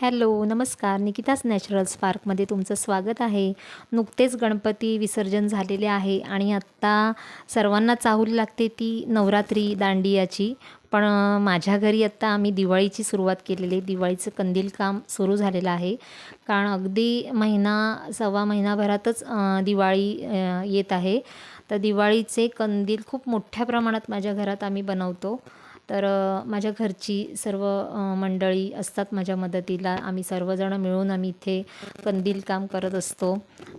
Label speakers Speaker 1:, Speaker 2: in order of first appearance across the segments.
Speaker 1: Hello नमस्कार. निकितास Naturals पार्कमध्ये तुमचं स्वागत आहे. नुकतेच गणपती विसर्जन झालेले आहे आणि आत्ता सर्वांना चाहूल लागते ती नवरात्री दांडियाची. पण माझ्या घरी आत्ता आम्ही दिवाळीची सुरुवात केलेली. आहे दिवाळीचं कंदील काम सुरू झालेलं आहे. कारण अगदी महिना सव्वा महिनाभरातच दिवाळी येत आहे. तर दिवाळीचे कंदील खूप मोठ्या प्रमाणात माझ्या घरात आम्ही बनवतो. तर माझ्या घरची सर्व मंडळी असतात माझ्या मदतीला. आम्ही सर्वजण मिळून आम्ही इथे कंदील काम करत असतो.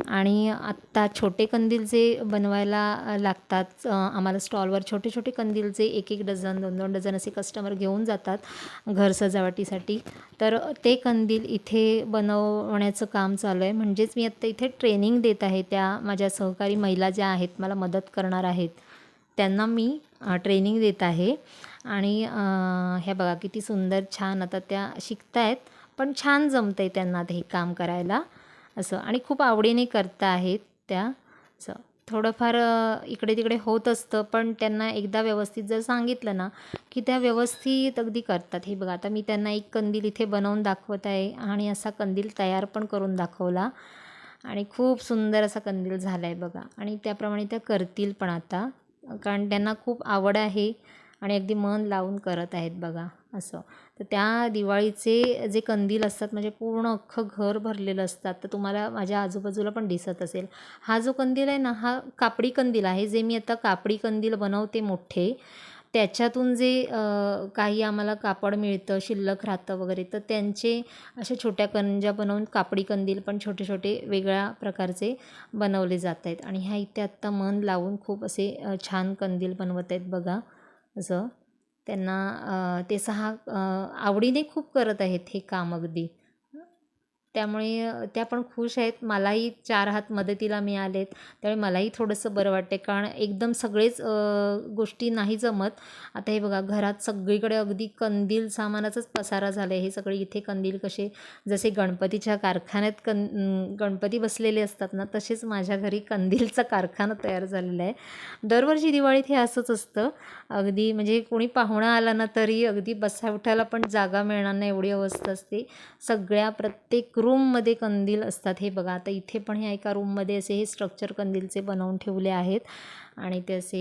Speaker 1: आणि आत्ता छोटे कंदील जे बनवायला लागतात आम्हाला स्टॉलवर छोटे छोटे कंदील जे एक एक डझन दोन दोन डझन असे कस्टमर घेऊन जातात घर सजावटीसाठी. तर ते कंदील इथे बनवण्याचं काम चालू आहे. म्हणजेच मी आत्ता इथे ट्रेनिंग देत आहे त्या माझ्या सहकारी महिला ज्या आहेत मला मदत करणार आहेत त्यांना मी ट्रेनिंग देत आहे. आणि हे बघा किती सुंदर छान आता त्या शिकत आहेत पण छान जमतं आहे त्यांना ते हे काम करायला असं. आणि खूप आवडीने करता आहेत त्या असं. थोडंफार इकडे तिकडे होत असतं पण त्यांना एकदा व्यवस्थित जर सांगितलं ना की त्या व्यवस्थित अगदी करतात. हे बघा आता मी त्यांना एक कंदील इथे बनवून दाखवत आहे आणि असा कंदील तयार पण करून दाखवला. आणि खूप सुंदर असा कंदील झाला आहे बघा. आणि त्याप्रमाणे त्या करतील पण आता कारण त्यांना खूप आवड आहे. आणि अगदी मन लावून करत आहेत बघा असं. तर त्या दिवाळीचे जे कंदील असतात म्हणजे पूर्ण अख्खं घर भरलेलं असतात तर तुम्हाला माझ्या आजूबाजूला पण दिसत असेल. हा जो कंदील आहे ना हा कापडी कंदील आहे. जे मी आता कापडी कंदील बनवते मोठे त्याच्यातून जे काही आम्हाला कापड मिळतं शिल्लक राहतं वगैरे तर त्यांचे अशा छोट्या कंजा बनवून कापडी कंदील पण छोटे छोटे वेगळ्या प्रकारचे बनवले जात आहेत. आणि ह्या इथे आत्ता मन लावून खूप असे छान कंदील बनवत आहेत बघा. असं. त्यांना ते सहा आवडीने खूप करत आहेत हे काम अगदी. त्यामुळे त्या पण खुश आहेत. मलाही चार हात मदतीला मिळालेत. त्यामुळे मलाही थोडंसं बरं वाटते कारण एकदम सगळेच गोष्टी नाही जमत. आता हे बघा घरात सगळीकडे अगदी कंदील सामानाचाच पसारा झाला आहे हे सगळे इथे कंदील कसे जसे गणपतीच्या कारखान्यात कन गणपती बसलेले असतात ना तसेच माझ्या घरी कंदीलचा कारखाना तयार झालेला आहे. दरवर्षी दिवाळीत हे असंच असतं. अगदी म्हणजे कोणी पाहुणा आला ना तरी अगदी बसा उठायला पण जागा मिळणार नाही एवढी अवस्था असते. सगळ्या प्रत्येक रूममध्ये कंदील असतात हे बघा. आता इथे पण ह्या एका रूममध्ये असे हे स्ट्रक्चर कंदीलचे बनवून ठेवले आहेत. आणि ते असे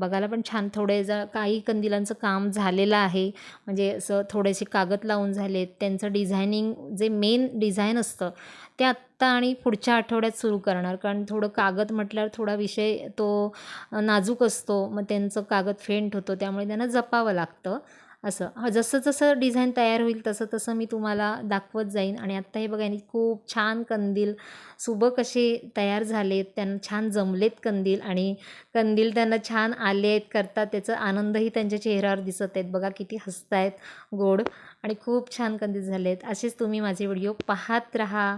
Speaker 1: बघायला पण छान थोडे ज काही कंदिलांचं काम झालेलं आहे. म्हणजे असं थोडेसे कागद लावून झालेत. त्यांचं डिझायनिंग जे मेन डिझाईन असतं ते आत्ता आणि पुढच्या आठवड्यात सुरू करणार. कारण थोडं कागद म्हटल्यावर थोडा विषय तो नाजूक असतो. मग त्यांचं कागद फेंट होतो. त्यामुळे त्यांना जपावं लागतं. असं. जसं जसं डिझाईन तयार होईल तसं तसं मी तुम्हाला दाखवत जाईन. आणि आत्ता हे बघा यांनी खूप छान कंदील सुबक असे तयार झालेत त्यांना छान जमलेत कंदील. आणि कंदील त्यांना छान आले आहेत करतात. त्याचा आनंदही त्यांच्या चेहऱ्यावर दिसत आहेत. बघा किती हसतायत गोड आणि खूप छान कंदील झाले आहेत असेच तुम्ही माझे व्हिडिओ पाहत राहा.